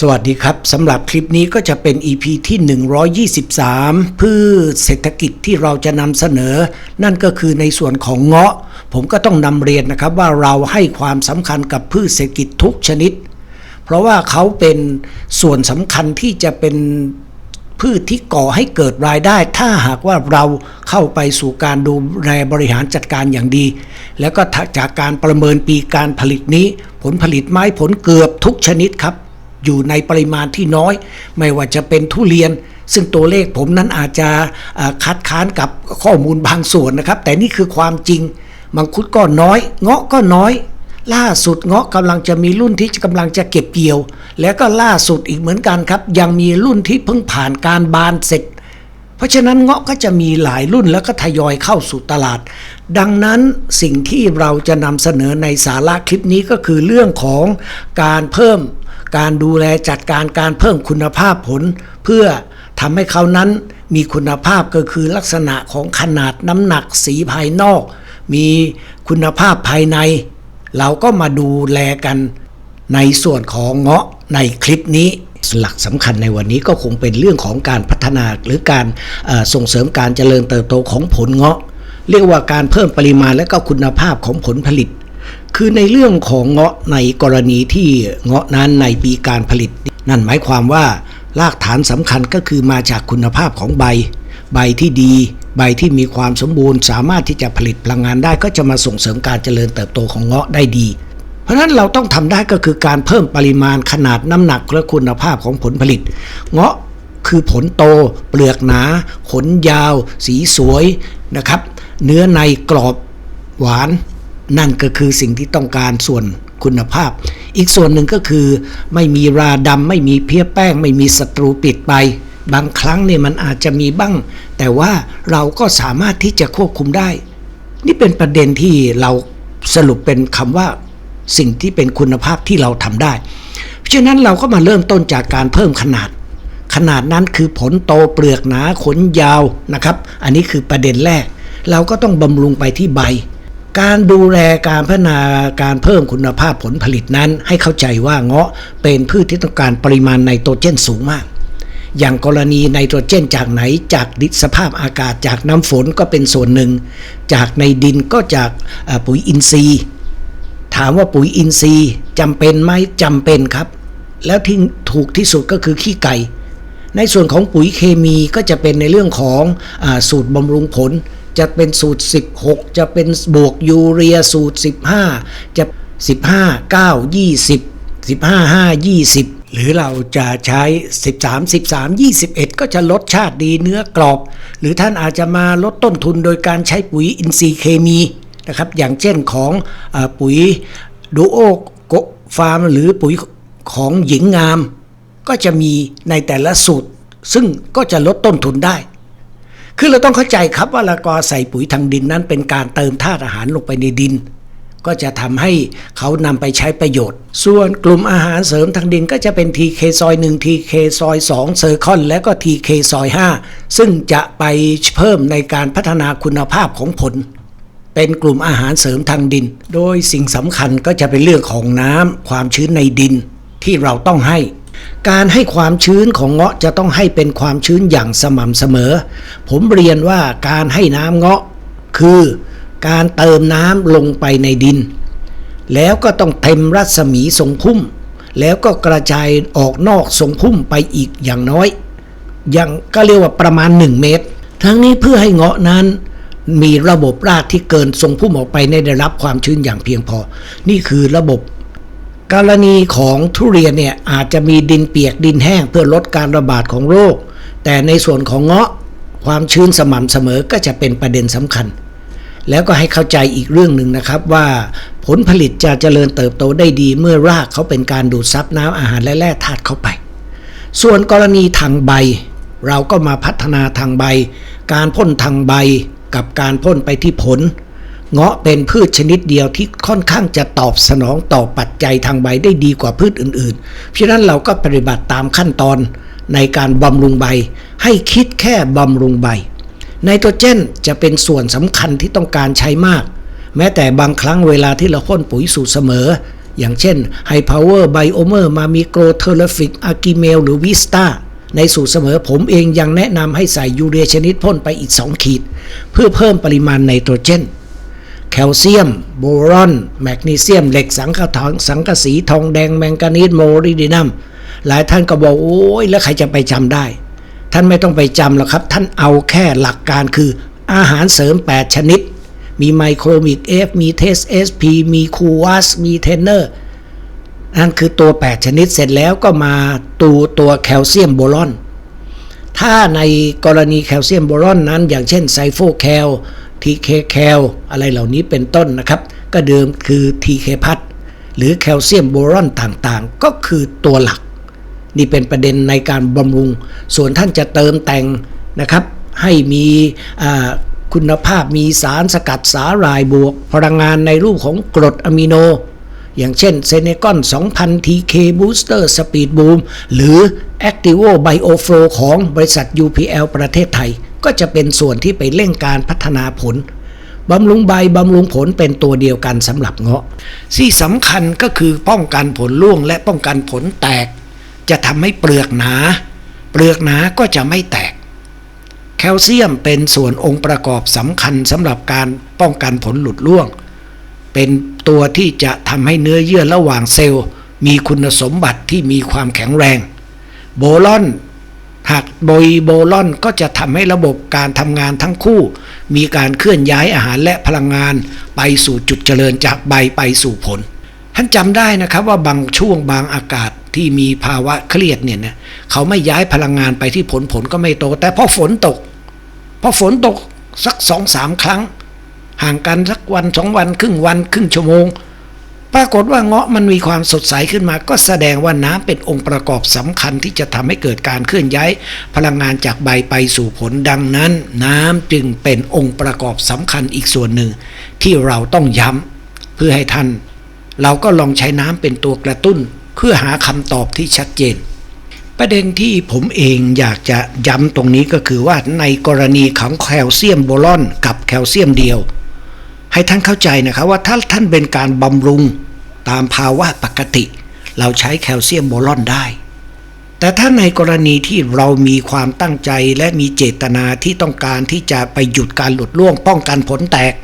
สวัสดีครับสำหรับคลิปนี้ก็จะเป็น EP ที่ 123 พืชเศรษฐกิจที่เราจะนำเสนอ นั่นก็คือในส่วนของเงาะ ผมก็ต้องนำเรียนนะครับว่าเราให้ความสำคัญกับพืชเศรษฐกิจทุกชนิด เพราะว่าเขาเป็นส่วนสำคัญที่จะเป็นพืชที่ก่อให้เกิดรายได้ ถ้าหากว่าเราเข้าไปสู่การดูแลบริหารจัดการอย่างดี แล้วก็จากการประเมินปีการผลิตนี้ ผลผลิตไม้ผลเกือบทุกชนิดครับ อยู่ในปริมาณที่น้อย ไม่ว่าจะเป็นทุเรียน ซึ่งตัวเลขผมนั้นอาจจะคัดค้านกับข้อมูลบางส่วนนะครับ แต่นี่คือความจริง มังคุดก็น้อย เงาะก็น้อย ล่าสุดเงาะกำลังจะมีรุ่นที่กำลังจะเก็บเกี่ยว แล้วก็ล่าสุดอีกเหมือนกันครับ ยังมีรุ่นที่เพิ่งผ่านการบานเสร็จเพราะฉะนั้นเงาะก็จะมีหลายรุ่นแล้วก็ทยอยเข้าสู่ตลาด ดังนั้นสิ่งที่เราจะนำเสนอในสาระคลิปนี้ก็คือเรื่องของการเพิ่ม การดูแลจัดการการเพิ่มคุณภาพผล เพื่อทำให้เขานั้นมีคุณภาพก็คือลักษณะของขนาดน้ำหนักสีภายนอก มีคุณภาพภายใน เราก็มาดูแลกันในส่วนของเงาะในคลิปนี้หลักสำคัญในวันนี้ก็คงเป็นเรื่องของการพัฒนาหรือการส่งเสริมการเจริญเติบโตของผลเงาะ เรียกว่าการเพิ่มปริมาณและก็คุณภาพของผลผลิต คือในเรื่องของเงาะในกรณีที่เงาะนั้นในปีการผลิต นั่นหมายความว่ารากฐานสำคัญก็คือมาจากคุณภาพของใบ ใบที่ดี ใบที่มีความสมบูรณ์ สามารถที่จะผลิตพลังงานได้ก็จะมาส่งเสริมการเจริญเติบโตของเงาะได้ดี เพราะฉะนั้นเราต้องทำได้ก็คือการเพิ่มปริมาณขนาดน้ำหนักและคุณภาพของผลผลิต เงาะคือผลโต เปลือกหนา ขนยาว สีสวยนะครับ เนื้อในกรอบหวาน นั่นก็คือสิ่งที่ต้องการส่วนคุณภาพ อีกส่วนหนึ่งก็คือไม่มีราดำไม่มีเพี้ยแป้ง ไม่มีศัตรูปิดไป บางครั้งเนี่ยมันอาจจะมีบ้าง แต่ว่าเราก็สามารถที่จะควบคุมได้ นี่เป็นประเด็นที่เราสรุปเป็นคำว่าสิ่งที่เป็นคุณภาพที่เราทำได้ เพราะฉะนั้นเราก็มาเริ่มต้นจากการเพิ่มขนาด ขนาดนั้นคือผลโตเปลือกหนาขนยาวนะครับ อันนี้คือประเด็นแรก เราก็ต้องบำรุงไปที่ใบ การดูแลการพัฒนาการเพิ่มคุณภาพผลผลิตนั้น ให้เข้าใจว่าเงาะเป็นพืชที่ต้องการปริมาณไนโตรเจนสูงมาก อย่างกรณีไนโตรเจนจากไหนจากดิสภาพอากาศจากน้ำฝนก็เป็นส่วนหนึ่ง จากในดินก็จากปุ๋ยอินทรีย์ ถามว่าปุ๋ยอินทรีย์จำเป็นไหมจำเป็นครับ แล้วที่ถูกที่สุดก็คือขี้ไก่ ในส่วนของปุ๋ยเคมีก็จะเป็นในเรื่องของอสูตรบำรุงผล จะเป็นสูตร 16 จะเป็นบวกยูเรียสูตร 15 จะ 15 9 20 15 5 20 หรือเราจะใช้ 13 13 21 ก็จะรสชาติดีเนื้อกรอบ หรือท่านอาจจะมาลดต้นทุนโดยการใช้ปุ๋ยอินทรีย์เคมีนะครับ อย่างเช่นของอปุ๋ยดูโอโกฟาร์มหรือปุ๋ยของหญิงงาม ก็จะมีในแต่ละสูตร ซึ่งก็จะลดต้นทุนได้ คือเราต้องเข้าใจครับว่าละกอใส่ปุ๋ยทางดินนั้น เป็นการเติมธาตุอาหารลงไปในดิน ก็จะทำให้เขานำไปใช้ประโยชน์ ส่วนกลุ่มอาหารเสริมทางดินก็จะเป็น TK ซอย1 TK ซอย2เซอร์คอนและก็ TK ซอย5ซึ่งจะไปเพิ่มในการพัฒนาคุณภาพของผล เป็นกลุ่มอาหารเสริมทางดิน โดยสิ่งสำคัญก็จะเป็นเรื่องของน้ำความชื้นในดินที่เราต้องให้ การให้ความชื้นของเงาะจะต้องให้เป็นความชื้นอย่างสม่ำเสมอ ผมเรียนว่าการให้น้ำเงาะคือการเติมน้ำลงไปในดิน แล้วก็ต้องเต็มรัศมีทรงพุ่ม แล้วก็กระจายออกนอกทรงพุ่มไปอีกอย่างน้อยอย่างก็เรียกว่าประมาณ 1 เมตร ทั้งนี้เพื่อให้เงาะนั้นมีระบบรากที่เกินทรงพุ่มออกไปได้รับความชื้นอย่างเพียงพอ นี่คือระบบ กรณีของทุเรียนเนี่ยอาจจะมีดินเปียกดินแห้งเพื่อลดการระบาดของโรค แต่ในส่วนของเงาะความชื้นสม่ำเสมอก็จะเป็นประเด็นสำคัญ แล้วก็ให้เข้าใจอีกเรื่องหนึ่งนะครับว่าผลผลิตจะเจริญเติบโตได้ดีเมื่อรากเขาเป็นการดูดซับน้ำอาหารและแร่ธาตุเข้าไป ส่วนกรณีทางใบ เราก็มาพัฒนาทางใบ การพ่นทางใบกับการพ่นไปที่ผล เงาะเป็นพืชชนิดเดียวที่ค่อนข้างจะตอบสนองต่อปัจจัยทางใบได้ดีกว่าพืชอื่นๆ เพราะนั้นเราก็ปฏิบัติตามขั้นตอนในการบำรุงใบ ให้คิดแค่บำรุงใบ ไนโตรเจนจะเป็นส่วนสำคัญที่ต้องการใช้มาก แม้แต่บางครั้งเวลาที่เราพ่นปุ๋ยสูตรเสมอ อย่างเช่น High Power Biomer มอร์มี Grow Terrific a r c h i m e l หรือ Vista ในสูตรเสมอผมเองยังแนะนำให้ใส่ยูเรียชนิดพ่นไปอีก 2 ขีด เพื่อเพิ่มปริมาณไนโตรเจน แคลเซียม โบรอน แมกนีเซียม เหล็กสังกะถังสังกะสีทองแดงแมงกานีสโมริดินัม หลายท่านก็บอกโอ้ยแล้วใครจะไปจำได้ ท่านไม่ต้องไปจำหรอกครับ ท่านเอาแค่หลักการคืออาหารเสริม 8 ชนิด มีไมโครมิกเอฟมีเทสเอสพีมีคูวัสมีเทนเนอร์นั่นคือตัว 8 ชนิดเสร็จแล้วก็มาตัวตัวแคลเซียมโบรอน ถ้าในกรณีแคลเซียมโบรอนนั้น อย่างเช่นไซโฟแคล ทีเคแคลอะไรเหล่านี้เป็นต้นนะครับ ก็เดิมคือทีเคพัทหรือแคลเซียมโบรอนต่างๆ ก็คือตัวหลัก นี่เป็นประเด็นในการบำรุง ส่วนท่านจะเติมแต่งนะครับ ให้มีคุณภาพมีสารสกัดสาหร่ายบวก พลังงานในรูปของกรดอะมิโน อย่างเช่นเซเนกอน2000 TK Booster Speed Boom หรือ Activo Bioflow ของบริษัท UPL ประเทศไทย ก็จะเป็นส่วนที่ไปเร่งการพัฒนาผลบำรุงใบบำรุงผลเป็นตัวเดียวกันสำหรับเงาะที่สำคัญก็คือป้องกันผลร่วงและป้องกันผลแตก จะทำให้เปลือกหนา เปลือกหนาก็จะไม่แตก แคลเซียมเป็นส่วนองค์ประกอบสำคัญสำหรับการป้องกันผลหลุดร่วง เป็นตัวที่จะทำให้เนื้อเยื่อระหว่างเซลล์ มีคุณสมบัติที่มีความแข็งแรง โบลอน หากโบยโบลอนก็จะทำให้ระบบการทำงานทั้งคู่ มีการเคลื่อนย้ายอาหารและพลังงานไปสู่จุดเจริญจากใบไปสู่ผล ท่านจำได้นะครับว่าบางช่วงบางอากาศที่มีภาวะเครียดเนี่ยนะเขาไม่ย้ายพลังงานไปที่ผลผลก็ไม่โต แต่พอฝนตกพอฝนตกสักสองสามครั้ง ห่างกันสักวันสองวันครึ่งวันครึ่งชั่วโมง ปรากฏว่าเงาะมันมีความสดใสขึ้นมา ก็แสดงว่าน้ำเป็นองค์ประกอบสำคัญที่จะทำให้เกิดการเคลื่อนย้าย พลังงานจากใบไปสู่ผลดังนั้น น้ำจึงเป็นองค์ประกอบสำคัญอีกส่วนหนึ่ง ที่เราต้องย้ำเพื่อให้ท่าน เราก็ลองใช้น้ำเป็นตัวกระตุ้น เพื่อหาคำตอบที่ชัดเจนประเด็นที่ผมเองอยากจะย้ำตรงนี้ก็คือว่าในกรณีของแคลเซียมโบรอนกับแคลเซียมเดียว ให้ท่านเข้าใจนะครับว่าถ้าท่านเป็นการบำรุงตามภาวะปกติ เราใช้แคลเซียมโบรอนได้ แต่ถ้าในกรณีที่เรามีความตั้งใจและมีเจตนาที่ต้องการที่จะไปหยุดการหลุดร่วงป้องกันผลแตก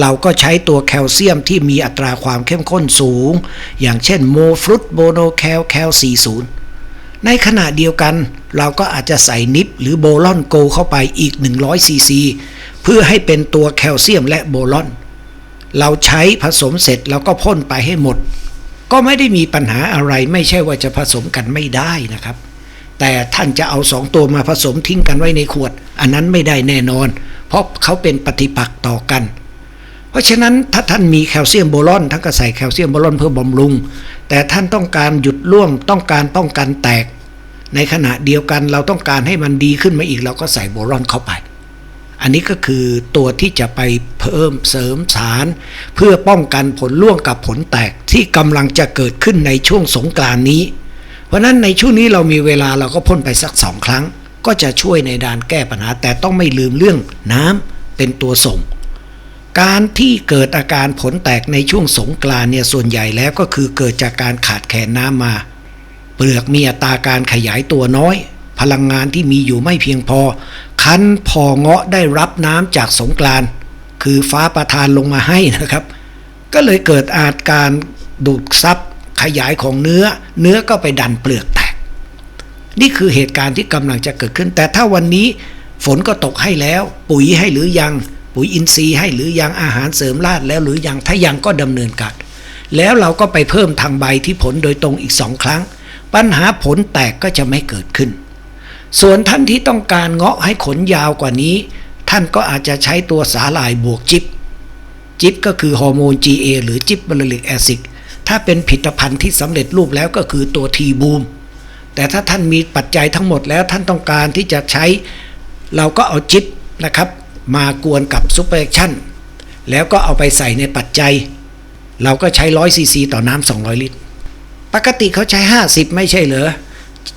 เราก็ใช้ตัวแคลเซียมที่มีอัตราความเข้มข้นสูง อย่างเช่นโมฟรุตโบโนแคลแคล40 ในขณะเดียวกันเราก็อาจจะใส่นิปหรือโบลอนโกเข้าไปอีก 100ซีซี เพื่อให้เป็นตัวแคลเซียมและโบลอน เราใช้ผสมเสร็จเราก็พ่นไปให้หมด ก็ไม่ได้มีปัญหาอะไรไม่ใช่ว่าจะผสมกันไม่ได้นะครับ แต่ท่านจะเอาสองตัวมาผสมทิ้งกันไว้ในขวด อันนั้นไม่ได้แน่นอน เพราะเขาเป็นปฏิปักษ์ต่อกันเพราะฉะนั้นถ้าท่านมีแคลเซียมโบรอนท่านก็ใส่แคลเซียมโบรอนเพื่อบำรุง แต่ท่านต้องการหยุดร่วงต้องการป้องกันแตก ในขณะเดียวกันเราต้องการให้มันดีขึ้นมาอีกเราก็ใส่โบรอนเข้าไป อันนี้ก็คือตัวที่จะไปเพิ่มเสริมสาร เพื่อป้องกันผลร่วงกับผลแตกที่กำลังจะเกิดขึ้นในช่วงสงกรานนี้ เพราะนั้นในช่วงนี้เรามีเวลาเราก็พ่นไปสักสองครั้ง ก็จะช่วยในด้านแก้ปัญหา แต่ต้องไม่ลืมเรื่องน้ำเป็นตัวส่ง การที่เกิดอาการผลแตกในช่วงสงกรานเนี่ยส่วนใหญ่แล้วก็คือเกิดจากการขาดแคลนน้ำมา เปลือกมีอัตราการขยายตัวน้อย พลังงานที่มีอยู่ไม่เพียงพอ คันพอเงาะได้รับน้ำจากสงกรานคือฟ้าประทานลงมาให้นะครับ ก็เลยเกิดอาการดูดซับขยายของเนื้อ เนื้อก็ไปดันเปลือกแตก นี่คือเหตุการณ์ที่กำลังจะเกิดขึ้น แต่ถ้าวันนี้ฝนก็ตกให้แล้ว ปุ๋ยให้หรือยัง ปุ๋ยอินทรีย์ให้หรือยังอาหารเสริมราดแล้วหรือยังถ้ายังก็ดำเนินการแล้วเราก็ไปเพิ่มทางใบที่ผลโดยตรงอีกสองครั้ง ปัญหาผลแตกก็จะไม่เกิดขึ้น ส่วนท่านที่ต้องการเงาะให้ขนยาวกว่านี้ ท่านก็อาจจะใช้ตัวสาหร่ายบวกจิบจิบก็คือฮอร์โมน GA หรือจิบบาลิกแอซิดถ้าเป็นผลิตภัณฑ์ที่สำเร็จรูปแล้วก็คือตัวทีบูมแต่ถ้าท่านมีปัจจัยทั้งหมดแล้วท่านต้องการที่จะใช้ เราก็เอาจิบนะครับมากวนกับซูเปอร์แอคชั่นแล้วก็เอาไปใส่ในปัจจัย เราก็ใช้ร้อยซีซีต่อน้ำ200 ลิตร ปกติเขาใช้ 50 ไม่ใช่เหรอ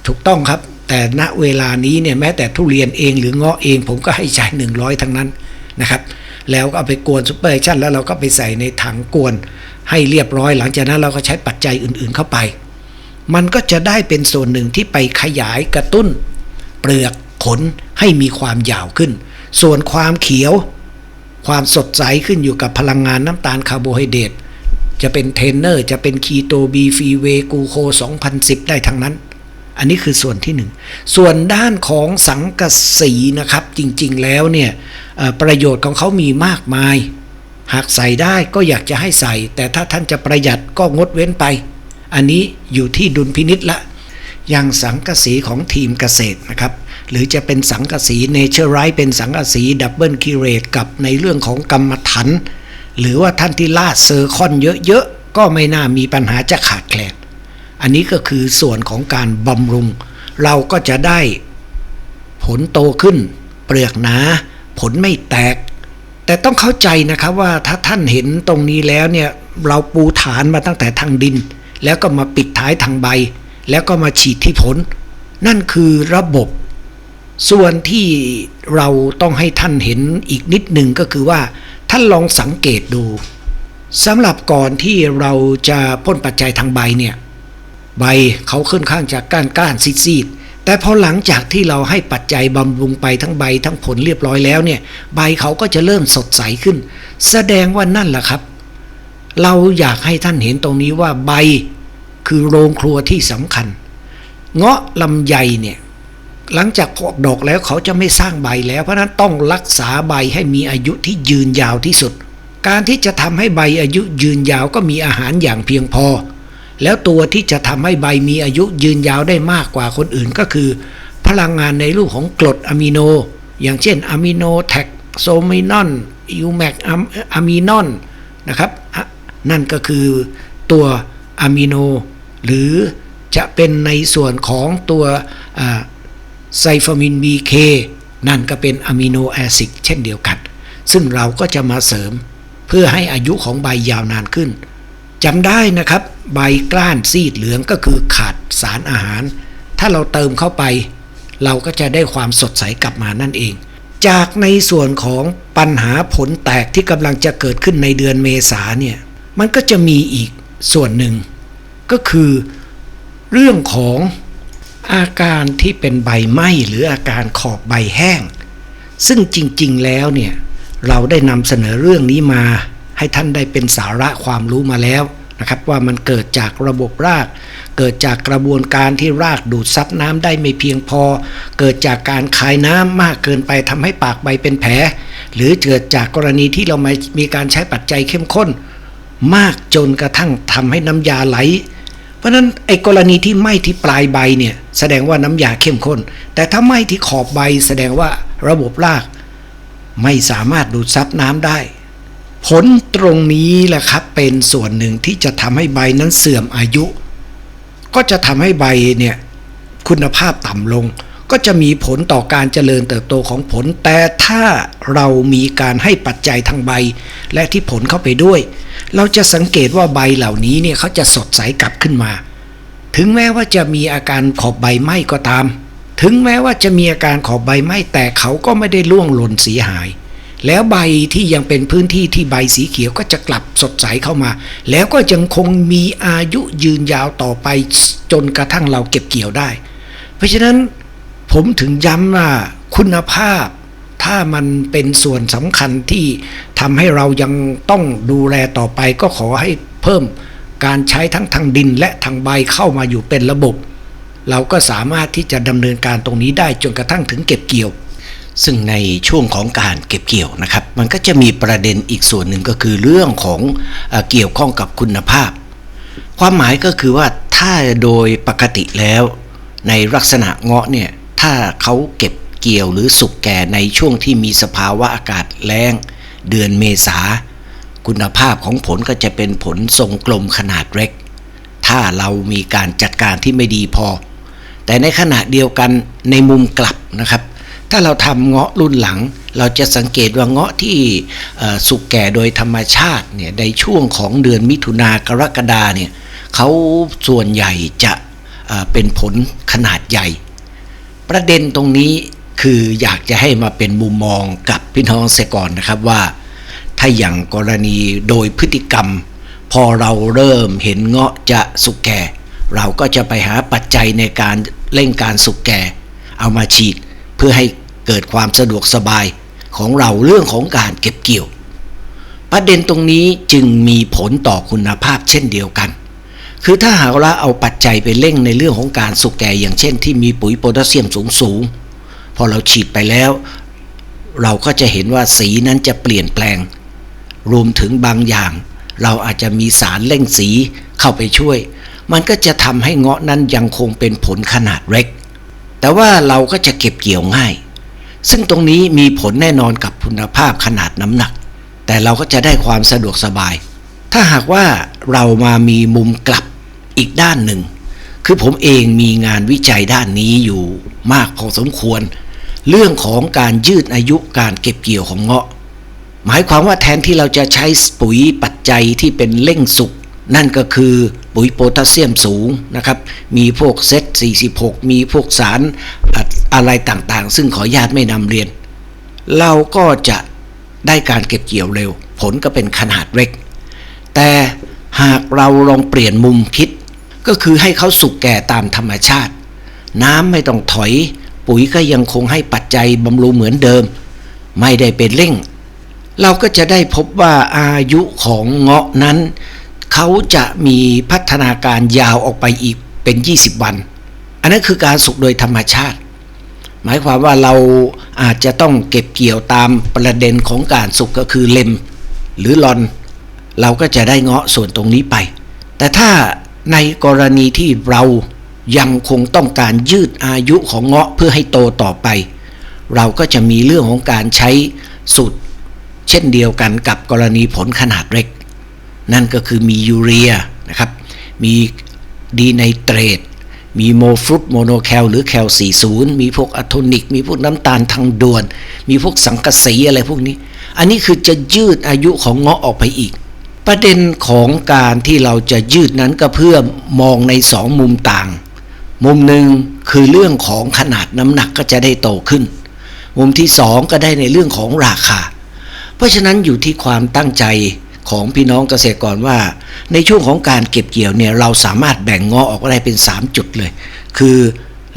ถูกต้องครับ แต่ณเวลานี้เนี่ยแม้แต่ทุเรียนเองหรือเงาะเอง ผมก็ให้ใช้100 ทั้งนั้นนะครับ แล้วก็เอาไปกวนซูเปอร์แอคชั่นแล้วเราก็ไปใส่ในถังกวนให้เรียบร้อย หลังจากนั้นเราก็ใช้ปัจจัยอื่นๆเข้าไป มันก็จะได้เป็นส่วนหนึ่งที่ไปขยายกระตุ้น เปลือกขนให้มีความยาวขึ้น ส่วนความเขียว ความสดใสขึ้นอยู่กับพลังงานน้ำตาลคาร์โบไฮเดรตจะเป็นเทนเนอร์จะเป็นคีโตบีฟีเวกูโค 2010 ได้ทั้งนั้น อันนี้คือส่วนที่หนึ่งส่วนด้านของสังกะสีนะครับ จริงๆแล้วเนี่ยประโยชน์ของเขามีมากมาย หากใส่ได้ก็อยากจะให้ใส่ แต่ถ้าท่านจะประหยัดก็งดเว้นไป อันนี้อยู่ที่ดุลพินิษละ อย่างสังกะสีของทีมเกษตรนะครับ หรือจะเป็นสังกะสีเนเจอร์ไรเป็นสังกะสีดับเบิลคิเรตกับในเรื่องของกรรมฐานหรือว่าท่านที่ลาดเซอร์คอนเยอะๆก็ไม่น่ามีปัญหาจะขาดแคลน อันนี้ก็คือส่วนของการบำรุง เราก็จะได้ผลโตขึ้น เปลือกหนา ผลไม่แตก แต่ต้องเข้าใจนะครับว่าถ้าท่านเห็นตรงนี้แล้วเนี่ยเราปูฐานมาตั้งแต่ทางดิน แล้วก็มาปิดท้ายทางใบ แล้วก็มาฉีดที่ผล นั่นคือระบบ ส่วนที่เราต้องให้ท่านเห็นอีกนิดหนึ่งก็คือว่าท่านลองสังเกตดูสำหรับก่อนที่เราจะพ่นปัจจัยทางใบเนี่ย ใบเขาค่อนข้างจะก้านก้านซีดๆแต่พอหลังจากที่เราให้ปัจจัยบำรุงไปทั้งใบทั้งผลเรียบร้อยแล้วเนี่ยใบเขาก็จะเริ่มสดใสขึ้น แสดงว่านั่นแหละครับ เราอยากให้ท่านเห็นตรงนี้ว่าใบคือโรงครัวที่สำคัญ เงาะลำไยเนี่ยหลังจากออกดอกแล้วเขาจะไม่สร้างใบแล้วเพราะนั้นต้องรักษาใบให้มีอายุที่ยืนยาวที่สุด การที่จะทำให้ใบอายุยืนยาวก็มีอาหารอย่างเพียงพอ แล้วตัวที่จะทำให้ใบมีอายุยืนยาวได้มากกว่าคนอื่นก็คือ พลังงานในรูปของกรดอะมิโน อย่างเช่นอะมิโนแท็กโซมินอนยูแมกอะมินอนนะครับนั่นก็คือตัวอะมิโน หรือจะเป็นในส่วนของตัวไซฟามิน BK นั่นก็เป็นอะมิโนแอซิดเช่นเดียวกัน ซึ่งเราก็จะมาเสริมเพื่อให้อายุของใบยาวนานขึ้นจำได้นะครับ ใบกล้านซีดเหลืองก็คือขาดสารอาหาร ถ้าเราเติมเข้าไป เราก็จะได้ความสดใสกลับมานั่นเอง จากในส่วนของปัญหาผลแตกที่กำลังจะเกิดขึ้นในเดือนเมษาเนี่ยมันก็จะมีอีกส่วนหนึ่ง ก็คือเรื่องของอาการที่เป็นใบไหม้หรืออาการขอบใบแห้ง ซึ่งจริงๆแล้วเนี่ยเราได้นำเสนอเรื่องนี้มาให้ท่านได้เป็นสาระความรู้มาแล้ว นะครับว่ามันเกิดจากระบบราก เกิดจากกระบวนการที่รากดูดซับน้ำได้ไม่เพียงพอ เกิดจากการคายน้ำมากเกินไปทำให้ปากใบเป็นแผล หรือเกิดจากกรณีที่เรามามีการใช้ปัจจัยเข้มข้น มากจนกระทั่งทำให้น้ำยาไหล เพราะฉะนั้นไอ้กรณีที่ไหม้ที่ปลายใบเนี่ยแสดงว่าน้ำยาเข้มข้น แต่ถ้าไหม้ที่ขอบใบแสดงว่าระบบราก ไม่สามารถดูดซับน้ำได้ ผลตรงนี้แหละครับเป็นส่วนหนึ่งที่จะทำให้ใบนั้นเสื่อมอายุ ก็จะทำให้ใบเนี่ยคุณภาพต่ำลง ก็จะมีผลต่อการเจริญเติบโตของผล แต่ถ้าเรามีการให้ปัจจัยทางใบ และที่ผลเข้าไปด้วย เราจะสังเกตว่าใบเหล่านี้เนี่ยเขาจะสดใสกลับขึ้นมา ถึงแม้ว่าจะมีอาการขอบใบไหม้ก็ตาม ถึงแม้ว่าจะมีอาการขอบใบไหม้แต่เขาก็ไม่ได้ล่วงหล่นเสียหาย แล้วใบที่ยังเป็นพื้นที่ที่ใบสีเขียวก็จะกลับสดใสเข้ามา แล้วก็ยังคงมีอายุยืนยาวต่อไปจนกระทั่งเราเก็บเกี่ยวได้ เพราะฉะนั้นผมถึงย้ำว่าคุณภาพ ถ้ามันเป็นส่วนสำคัญที่ทำให้เรายังต้องดูแลต่อไปก็ขอให้เพิ่มการใช้ทั้งทางดินและทางใบเข้ามาอยู่เป็นระบบ เราก็สามารถที่จะดำเนินการตรงนี้ได้จนกระทั่งถึงเก็บเกี่ยว ซึ่งในช่วงของการเก็บเกี่ยวนะครับ มันก็จะมีประเด็นอีกส่วนหนึ่งก็คือเรื่องของเออเกี่ยวข้องกับคุณภาพ ความหมายก็คือว่าถ้าโดยปกติแล้ว ในลักษณะเงาะเนี่ยถ้าเขาเก็บเกี่ยวหรือสุกแก่ในช่วงที่มีสภาวะอากาศแล้ง เดือนเมษา คุณภาพของผลก็จะเป็นผลทรงกลมขนาดเล็ก ถ้าเรามีการจัดการที่ไม่ดีพอ แต่ในขณะเดียวกันในมุมกลับนะครับ ถ้าเราทำเงาะรุ่นหลัง เราจะสังเกตว่าเงาะที่สุกแก่โดยธรรมชาติเนี่ยในช่วงของเดือนมิถุนากรกฎาเนี่ยเขาส่วนใหญ่จะเเป็นผลขนาดใหญ่ ประเด็นตรงนี้คืออยากจะให้มาเป็นมุมมองกับพี่น้องเสกษตรกรนะครับว่า ถ้าอย่างกรณีโดยพฤติกรรม พอเราเริ่มเห็นเงาะจะสุกแก่ เราก็จะไปหาปัจจัยในการเร่งการสุกแก่ เอามาฉีด เพื่อให้เกิดความสะดวกสบายของเราเรื่องของการเก็บเกี่ยว ประเด็นตรงนี้จึงมีผลต่อคุณภาพเช่นเดียวกัน คือถ้าหากเราเอาปัจจัยไปเร่งในเรื่องของการสุกแก่อย่างเช่น ที่มีปุ๋ยโพแทสเซียมสูงสูงพอเราฉีดไปแล้ว เราก็จะเห็นว่าสีนั้นจะเปลี่ยนแปลง รวมถึงบางอย่าง เราอาจจะมีสารเร่งสีเข้าไปช่วย มันก็จะทำให้เงาะนั้นยังคงเป็นผลขนาดเล็ก แต่ว่าเราก็จะเก็บเกี่ยวง่าย ซึ่งตรงนี้มีผลแน่นอนกับคุณภาพขนาดน้ำหนัก แต่เราก็จะได้ความสะดวกสบาย ถ้าหากว่าเรามามีมุมกลับอีกด้านหนึ่ง คือผมเองมีงานวิจัยด้านนี้อยู่มากพอสมควร เรื่องของการยืดอายุการเก็บเกี่ยวของเงาะ หมายความว่าแทนที่เราจะใช้ปุ๋ยปัจจัยที่เป็นเร่งสุก นั่นก็คือปุ๋ยโพแทสเซียมสูงนะครับ มีพวกเซต46 มีพวกสารอะไรต่างๆ ซึ่งขออนุญาตไม่นำเรียน เราก็จะได้การเก็บเกี่ยวเร็ว ผลก็เป็นขนาดเล็ก แต่หากเราลองเปลี่ยนมุมคิด ก็คือให้เขาสุกแก่ตามธรรมชาติ น้ำไม่ต้องถอย ปุ๋ยก็ยังคงให้ปัจจัยบำรุงเหมือนเดิม ไม่ได้เป็นเร่ง เราก็จะได้พบว่าอายุของเงาะนั้น เขาจะมีพัฒนาการยาวออกไปอีกเป็น 20 วัน อันนั้นคือการสุกโดยธรรมชาติ หมายความว่าเราอาจจะต้องเก็บเกี่ยวตามประเด็นของการสุกก็คือเล็มหรือลอน เราก็จะได้เงาะส่วนตรงนี้ไป แต่ถ้าในกรณีที่เรายังคงต้องการยืดอายุของเงาะเพื่อให้โตต่อไป เราก็จะมีเรื่องของการใช้สูตร เช่นเดียวกันกับกรณีผลขนาดเล็ก นั่นก็คือมียูเรียนะครับ มีดีไนเตรต มีโมฟรุตโมโนแคลหรือแคล 40 มีพวกอะโทนิก มีพวกน้ำตาลทางด่วน มีพวกสังกะสีอะไรพวกนี้ อันนี้คือจะยืดอายุของเงาะออกไปอีก ประเด็นของการที่เราจะยืดนั้นก็เพื่อมองในสองมุมต่าง มุมหนึ่งคือเรื่องของขนาดน้ำหนักก็จะได้โตขึ้น มุมที่สองก็ได้ในเรื่องของราคา เพราะฉะนั้นอยู่ที่ความตั้งใจ ของพี่น้องเกษตรกรว่า ในช่วงของการเก็บเกี่ยวเนี่ยเราสามารถแบ่งงาะออกได้เป็น 3 จุดเลย คือ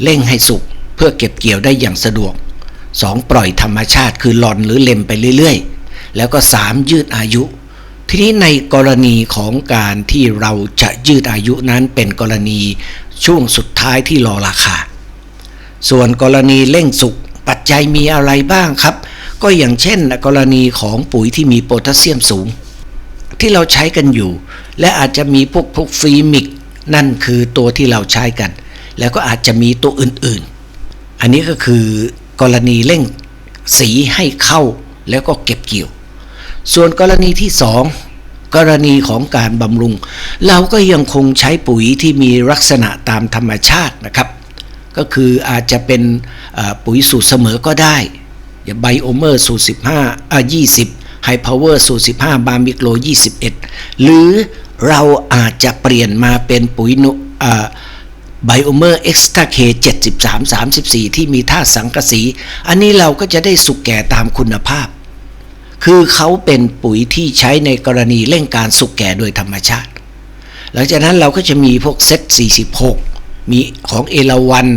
เร่งให้สุกเพื่อเก็บเกี่ยวได้อย่างสะดวก 2 ปล่อยธรรมชาติคือหลอนหรือเล็มไปเรื่อยๆ แล้วก็ 3 ยืดอายุ ทีนี้ในกรณีของการที่เราจะยืดอายุนั้นเป็นกรณีช่วงสุดท้ายที่รอราคา ส่วนกรณีเร่งสุกปัจจัยมีอะไรบ้างครับ ก็อย่างเช่น กรณีของปุ๋ยที่มีโพแทสเซียมสูง ที่เราใช้กันอยู่ และอาจจะมีพวกพวกฟรีมิก นั่นคือตัวที่เราใช้กัน แล้วก็อาจจะมีตัวอื่นๆ อันนี้ก็คือกรณีเร่งสีให้เข้าแล้วก็เก็บเกี่ยว ส่วนกรณีที่สองกรณีของการบำรุง เราก็ยังคงใช้ปุ๋ยที่มีลักษณะตามธรรมชาตินะครับ ก็คืออาจจะเป็นปุ๋ยสูตรเสมอก็ได้ อย่างไบโอเมอร์สูตร 15อ่า20 ไฮพาวเวอร์สูตร15 บาร์มิโกร21 หรือเราอาจจะเปลี่ยนมาเป็นปุ๋ยนุไบโอเมอร์เอ็กซ์ตาเค73 34 ที่มีธาตุสังกะสี อันนี้เราก็จะได้สุกแก่ตามคุณภาพ คือเขาเป็นปุ๋ยที่ใช้ในกรณีเร่งการสุกแก่โดยธรรมชาติ หลังจากนั้นเราก็จะมีพวกเซต46 มีของเอราวัน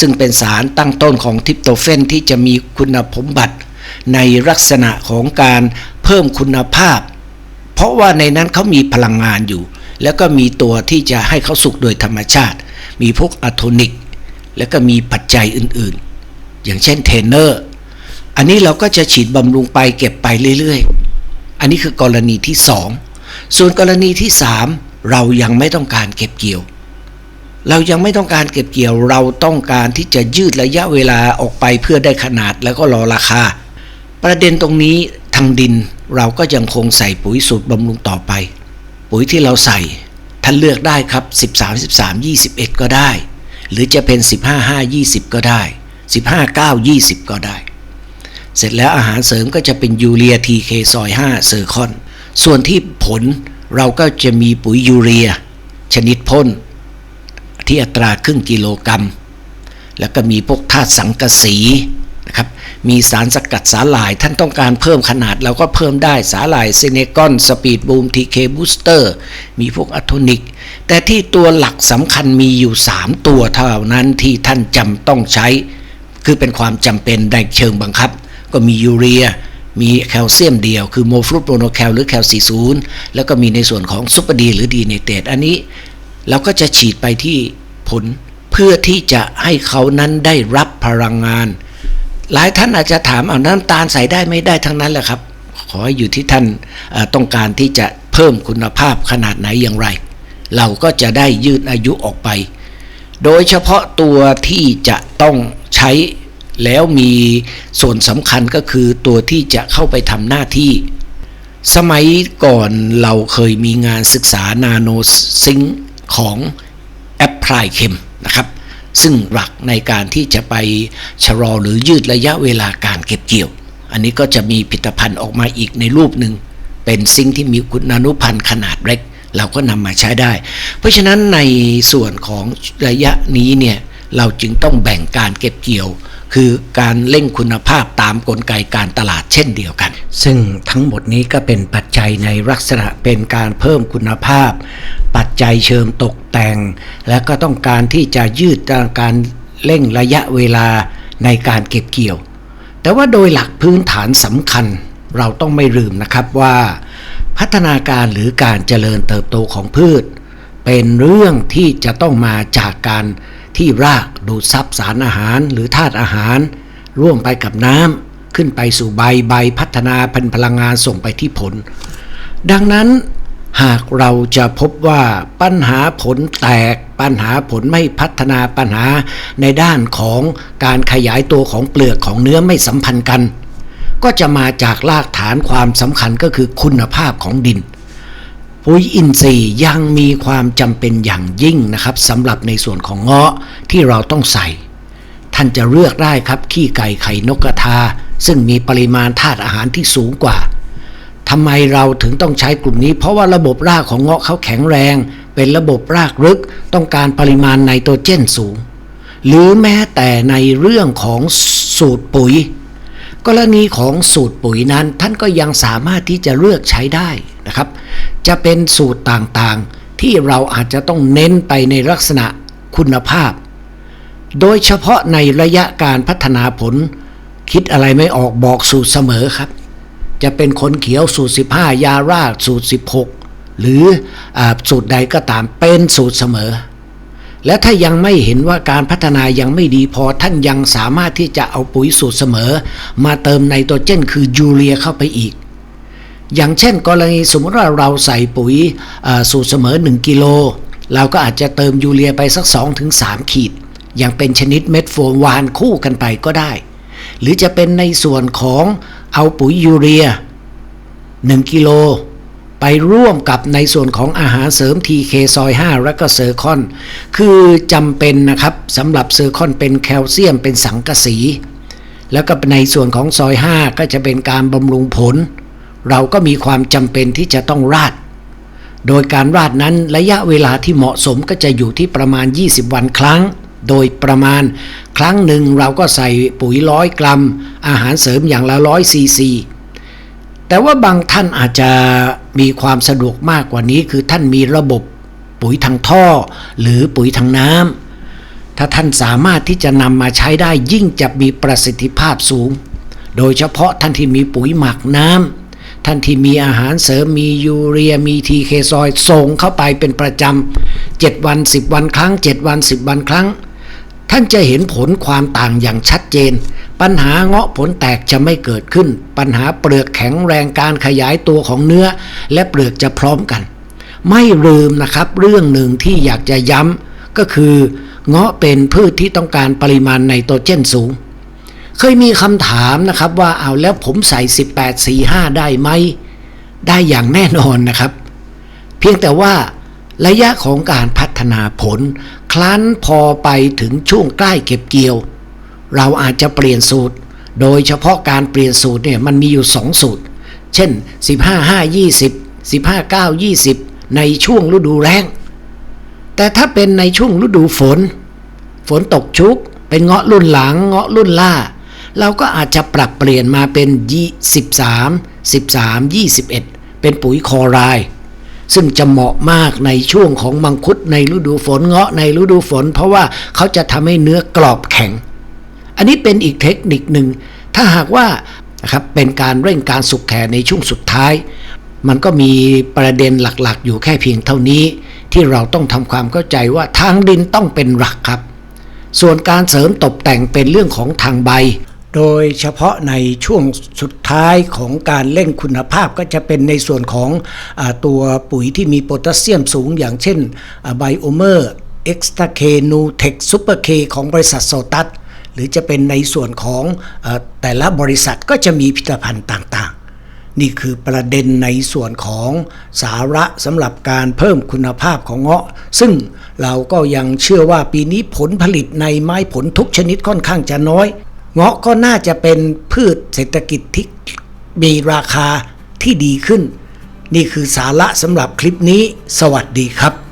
ซึ่งเป็นสารตั้งต้นของทิปโตเฟนที่จะมีคุณสมบัติ ในลักษณะของการเพิ่มคุณภาพ เพราะว่าในนั้นเขามีพลังงานอยู่ แล้วก็มีตัวที่จะให้เขาสุกโดยธรรมชาติ มีพวกอะโทนิก แล้วก็มีปัจจัยอื่นๆ อย่างเช่นเทนเนอร์ อันนี้เราก็จะฉีดบำรุงไปเก็บไปเรื่อยๆ อันนี้คือกรณีที่ 2 ส่วนกรณีที่ 3 เรายังไม่ต้องการเก็บเกี่ยวเรายังไม่ต้องการเก็บเกี่ยวเราต้องการที่จะยืดระยะเวลาออกไปเพื่อได้ขนาดแล้วก็รอราคา ประเด็นตรงนี้ทางดินเราก็ยังคงใส่ปุ๋ยสูตรบำรุงต่อไป ปุ๋ยที่เราใส่ท่านเลือกได้ครับ 13 13 21 ก็ได้ หรือจะเป็น 15 5 20 ก็ได้ 15 9 20 ก็ได้ เสร็จแล้วอาหารเสริมก็จะเป็นยูเรียทีเคซอย5เซอร์คอน ส่วนที่ผลเราก็จะมีปุ๋ยยูเรีย ชนิดพ่นที่อัตราครึ่งกิโลกรัม แล้วก็มีพวกธาตุสังกะสี นะครับ มีสารสกัดสาหร่าย ท่านต้องการเพิ่มขนาดเราก็เพิ่มได้สาหร่ายเซเนกอนสปีดบูมทีเคบูสเตอร์มีพวกอะโทนิก แต่ที่ตัวหลักสำคัญมีอยู่ 3 ตัวเท่านั้นที่ท่านจำต้องใช้ คือเป็นความจำเป็นในเชิงบังคับ ก็มียูเรียมีแคลเซียมเดียว คือโมฟรุตโปรโนแคลหรือแคล40แล้วก็มีในส่วนของซุปเปอร์ดีหรือดีเนเตตอันนี้เราก็จะฉีดไปที่ผลเพื่อที่จะให้เขานั้นได้รับพลังงาน หลายท่านอาจจะถามเอาน้ำตาลใส่ได้ไม่ได้ทั้งนั้นแหละครับ ขออยู่ที่ท่านต้องการที่จะเพิ่มคุณภาพขนาดไหนอย่างไร เราก็จะได้ยืดอายุออกไป โดยเฉพาะตัวที่จะต้องใช้แล้วมีส่วนสำคัญก็คือตัวที่จะเข้าไปทำหน้าที่ สมัยก่อนเราเคยมีงานศึกษานาโนซิงของแอปพลายเคมนะครับ ซึ่งหลักในการที่จะไปชะลอหรือยืดระยะเวลาการเก็บเกี่ยว อันนี้ก็จะมีผลิตภัณฑ์ออกมาอีกในรูปหนึ่ง เป็นซิงที่มีคุณานุพันธ์ขนาดเล็ก เราก็นำมาใช้ได้ เพราะฉะนั้นในส่วนของระยะนี้เนี่ยเราจึงต้องแบ่งการเก็บเกี่ยว คือการเร่งคุณภาพตามกลไกการตลาดเช่นเดียวกัน ซึ่งทั้งหมดนี้ก็เป็นปัจจัยในลักษณะเป็นการเพิ่มคุณภาพ ปัจจัยเชิงตกแต่ง และก็ต้องการที่จะยืดการเร่งระยะเวลาในการเก็บเกี่ยว แต่ว่าโดยหลักพื้นฐานสำคัญเราต้องไม่ลืมนะครับว่า พัฒนาการหรือการเจริญเติบโตของพืช เป็นเรื่องที่จะต้องมาจากการที่รากดูดซับสารอาหารหรือธาตุอาหาร ร่วมไปกับน้ำ ขึ้นไปสู่ใบใบพัฒนาพันพลังงานส่งไปที่ผล ดังนั้นหากเราจะพบว่าปัญหาผลแตกปัญหาผลไม่พัฒนาปัญหาในด้านของการขยายตัวของเปลือกของเนื้อไม่สัมพันธ์กัน ก็จะมาจากรากฐานความสำคัญก็คือคุณภาพของดิน ปุ๋ยอินทรีย์ยังมีความจำเป็นอย่างยิ่งนะครับสำหรับในส่วนของเงาะที่เราต้องใส่ ท่านจะเลือกได้ครับขี้ไก่ไข่นกกระทา ซึ่งมีปริมาณธาตุอาหารที่สูงกว่าทำไมเราถึงต้องใช้กลุ่มนี้ เพราะว่าระบบรากของเงาะเขาแข็งแรง เป็นระบบรากลึกต้องการปริมาณไนโตรเจนสูง หรือแม้แต่ในเรื่องของสูตรปุ๋ย กรณีของสูตรปุ๋ยนั้น ท่านก็ยังสามารถที่จะเลือกใช้ได้นะครับ จะเป็นสูตรต่างๆ ที่เราอาจจะต้องเน้นไปในลักษณะคุณภาพ โดยเฉพาะในระยะการพัฒนาผล คิดอะไรไม่ออกบอกสูตรเสมอครับ จะเป็นคนเขียวสูตร 15 ยารากสูตร 16 หรืออสูตรใดก็ตามเป็นสูตรเสมอ และถ้ายังไม่เห็นว่าการพัฒนายังไม่ดีพอท่านยังสามารถที่จะเอาปุ๋ยสูตรเสมอ มาเติมไนโตรเจนคือยูเรียเข้าไปอีก อย่างเช่น กรณีสมมติว่าเราใส่ปุ๋ยสูตรเสมอ 1 กิโลเราก็อาจจะเติมยูเรียไปสัก 2-3 ขีด อย่างเป็นชนิดเม็ดโฟมวานคู่กันไปก็ได้ หรือจะเป็นในส่วนของเอาปุ๋ยยูเรีย 1 กิโล ไปร่วมกับในส่วนของอาหารเสริม TK ซอย 5 และก็เซอร์คอน คือจำเป็นนะครับสำหรับเซอร์คอนเป็นแคลเซียมเป็นสังกะสี แล้วก็ในส่วนของซอย 5 ก็จะเป็นการบำรุงผล เราก็มีความจำเป็นที่จะต้องราดโดยการราดนั้นระยะเวลาที่เหมาะสมก็จะอยู่ที่ประมาณ 20 วันครั้ง โดยประมาณ ครั้งหนึ่งเราก็ใส่ปุ๋ยร้อยกรัม อาหารเสริมอย่างละร้อยซีซีแต่ว่าบางท่านอาจจะมีความสะดวกมากกว่านี้ คือท่านมีระบบปุ๋ยทางท่อ หรือปุ๋ยทางน้ำถ้าท่านสามารถที่จะนำมาใช้ได้ยิ่งจะมีประสิทธิภาพสูง โดยเฉพาะท่านที่มีปุ๋ยหมักน้ำท่านที่มีอาหารเสริมมียูเรียมีทีเคซอยส่งเข้าไปเป็นประจำ7วัน 10 วันครั้ง 7 วัน 10 วันครั้ง ท่านจะเห็นผลความต่างอย่างชัดเจน ปัญหาเงาะผลแตกจะไม่เกิดขึ้น ปัญหาเปลือกแข็งแรงการขยายตัวของเนื้อ และเปลือกจะพร้อมกัน ไม่ลืมนะครับเรื่องหนึ่งที่อยากจะย้ำก็คือ เงาะเป็นพืชที่ต้องการปริมาณไนโตรเจนสูง เคยมีคำถามนะครับว่าเอาแล้วผมใส่ 18 4 5 ได้ไหม ได้อย่างแน่นอนนะครับ เพียงแต่ว่าระยะของการพั ฒนาผล คลั้นพอไปถึงช่วงใกล้เก็บเกี่ยว เราอาจจะเปลี่ยนสูตร โดยเฉพาะการเปลี่ยนสูตรเนี่ยมันมีอยู่2สูตร เช่น 15 5 20 15 9 20 ในช่วงฤดูแล้งแต่ถ้าเป็นในช่วงฤดูฝน ฝนตกชุก เป็นเงาะรุ่นหลังเงาะรุ่นล่า เราก็อาจจะปรับเปลี่ยนมาเป็น 13 13 21 เป็นปุ๋ยคอไรด์ ซึ่งจะเหมาะมากในช่วงของมังคุดในฤดูฝนเงาะในฤดูฝน เพราะว่าเขาจะทำให้เนื้อกรอบแข็ง อันนี้เป็นอีกเทคนิคหนึ่ง ถ้าหากว่านะครับเป็นการเร่งการสุกแข่ในช่วงสุดท้าย มันก็มีประเด็นหลักๆ อยู่แค่เพียงเท่านี้ ที่เราต้องทำความเข้าใจว่าทางดินต้องเป็นหลักครับ ส่วนการเสริมตกแต่งเป็นเรื่องของทางใบ โดยเฉพาะในช่วงสุดท้ายของการเร่งคุณภาพก็จะเป็นในส่วนของอตัวปุ๋ยที่มีโพแทสเซียมสูงอย่างเช่นไบโอเมอร์เอ็กซ์ตาเคนูเทคซูเปอร์เคของบริษัทโซตัสหรือจะเป็นในส่วนของอแต่ละบริษัทก็จะมีผลิตภัณฑ์ต่างๆ นี่คือประเด็นในส่วนของสาระสำหรับการเพิ่มคุณภาพของเงาะ ซึ่งเราก็ยังเชื่อว่าปีนี้ผลผลิตในไม้ผลทุกชนิดค่อนข้างจะน้อย เงาะก็น่าจะเป็นพืชเศรษฐกิจที่มีราคาที่ดีขึ้น นี่คือสาระสำหรับคลิปนี้ สวัสดีครับ